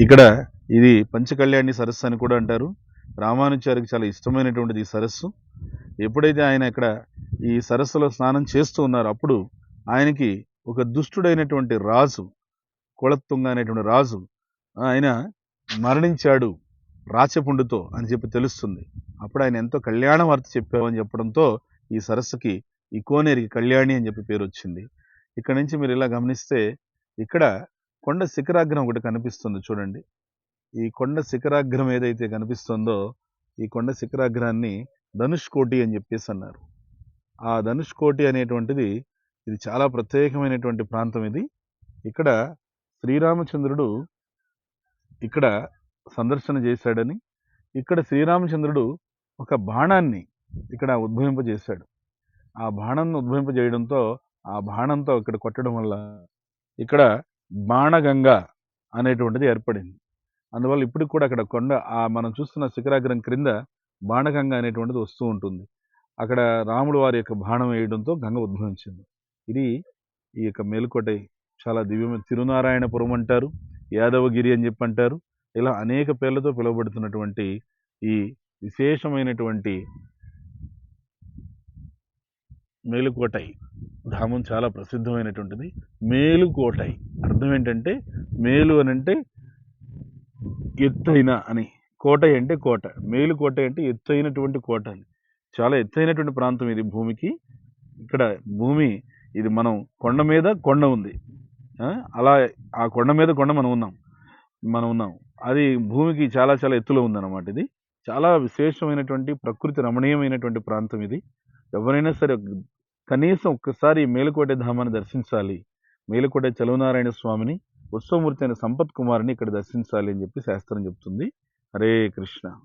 ఇక్కడ ఇది పంచకళ్యాణి సరస్సు అని కూడా అంటారు. రామానుచారికి చాలా ఇష్టమైనటువంటిది ఈ సరస్సు. ఎప్పుడైతే ఆయన ఇక్కడ ఈ సరస్సులో స్నానం చేస్తూ ఉన్నారో అప్పుడు ఆయనకి ఒక దుష్టుడైనటువంటి రాజు కొళత్తుంగ అనేటువంటి రాజు ఆయన మరణించాడు రాచపుండుతో అని చెప్పి తెలుస్తుంది. అప్పుడు ఆయన ఎంతో కళ్యాణ వార్త చెప్పామని చెప్పడంతో ఈ సరస్సుకి ఈ కోనేరికి కళ్యాణి అని చెప్పి పేరు వచ్చింది ఇక్కడ నుంచి మీరు ఇలా గమనిస్తే ఇక్కడ కొండ శిఖరాగ్రం ఒకటి కనిపిస్తుంది చూడండి. ఈ కొండ శిఖరాగ్రం ఏదైతే కనిపిస్తుందో ఈ కొండ శిఖరాగ్రాన్ని ధనుష్ కోటి అని చెప్పేసి అన్నారు. ఆ ధనుష్ కోటి అనేటువంటిది ఇది చాలా ప్రత్యేకమైనటువంటి ప్రాంతం ఇది. ఇక్కడ శ్రీరామచంద్రుడు ఇక్కడ సందర్శన చేశాడని ఇక్కడ శ్రీరామచంద్రుడు ఒక బాణాన్ని ఇక్కడ ఉద్భవింపజేశాడు. ఆ బాణాన్ని ఉద్భవింపజేయడంతో ఆ బాణంతో ఇక్కడ కొట్టడం వల్ల ఇక్కడ బాణగంగ అనేటువంటిది ఏర్పడింది. అందువల్ల ఇప్పటికి కూడా అక్కడ కొండ ఆ మనం చూస్తున్న శిఖరాగ్రం క్రింద బాణగంగ అనేటువంటిది వస్తూ ఉంటుంది. అక్కడ రాముడు వారి యొక్క బాణం వేయడంతో గంగ ఉద్భవించింది. ఇది ఈ యొక్క మేలుకోటై చాలా దివ్యమైన తిరునారాయణపురం అంటారు యాదవగిరి అని చెప్పి అంటారు. ఇలా అనేక పేర్లతో పిలువబడుతున్నటువంటి ఈ విశేషమైనటువంటి మేలుకోటై ధామం చాలా ప్రసిద్ధమైనటువంటిది. మేలుకోటై అర్థం ఏంటంటే మేలు అని అంటే ఎత్తైన అని. కోట అంటే కోట. మేలుకోట అంటే ఎత్తైనటువంటి కోట అని. చాలా ఎత్తైనటువంటి ప్రాంతం ఇది భూమికి. ఇక్కడ భూమి ఇది మనం కొండ మీద కొండ ఉంది. అలా ఆ కొండ మీద కొండ మనం ఉన్నాం. మనం ఉన్నాం. అది భూమికి చాలా చాలా ఎత్తులో ఉందన్నమాట ఇది. చాలా విశేషమైనటువంటి ప్రకృతి రమణీయమైనటువంటి ప్రాంతం ఇది. ఎవరైనా సరే కనీసం ఒక్కసారి ఈ మేలుకోట ధామాన్ని దర్శించాలి. మేలుకోట చలువనారాయణ స్వామిని ఉత్సవమూర్తి అయిన సంపత్ కుమార్ని ఇక్కడ దర్శించాలి అని చెప్పి శాస్త్రం చెప్తుంది. హరే కృష్ణ.